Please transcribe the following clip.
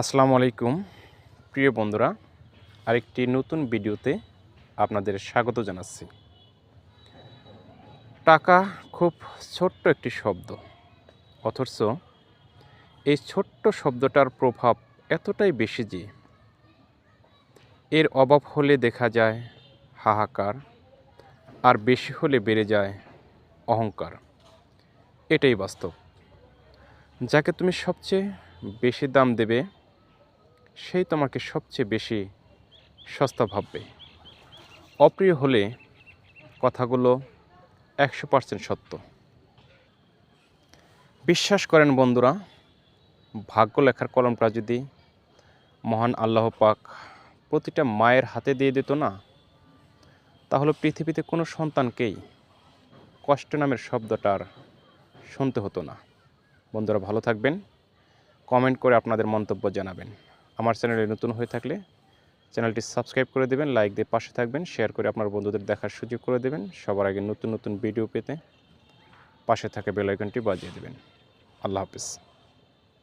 আসসালামু আলাইকুম, প্রিয় বন্ধুরা। আরেকটি নতুন ভিডিওতে আপনাদের স্বাগত জানাচ্ছি। টাকা খুব ছোট্ট একটি শব্দ, অথচ এই ছোট্ট শব্দটার প্রভাব এতটাই বেশি যে এর অভাব হলে দেখা যায় হাহাকার, আর বেশি হলে বেড়ে যায় অহংকার। এটাই বাস্তব। যাকে তুমি সবচেয়ে বেশি দাম দেবে সেই তোমাকে সবচেয়ে বেশি সস্তা ভাববে। অপ্রিয় হলে কথাগুলো একশো পার্সেন্ট সত্য। বিশ্বাস করেন বন্ধুরা, ভাগ্য লেখার কলমটা যদি মহান আল্লাহ পাক প্রতিটা মায়ের হাতে দিয়ে দিত না, তাহলে পৃথিবীতে কোনো সন্তানকেই কষ্ট নামের শব্দটার শুনতে হতো না। বন্ধুরা ভালো থাকবেন, কমেন্ট করে আপনাদের মন্তব্য জানাবেন। আমার চ্যানেলে নতুন হয়ে থাকলে চ্যানেলটি সাবস্ক্রাইব করে দেবেন, লাইক দিয়ে পাশে থাকবেন শেয়ার করে আপনার বন্ধুদের দেখার সুযোগ করে দেবেন, সবার আগে নতুন নতুন ভিডিও পেতে পাশে থাকা বেলাইকনটি বাজিয়ে দেবেন। আল্লাহ হাফিজ।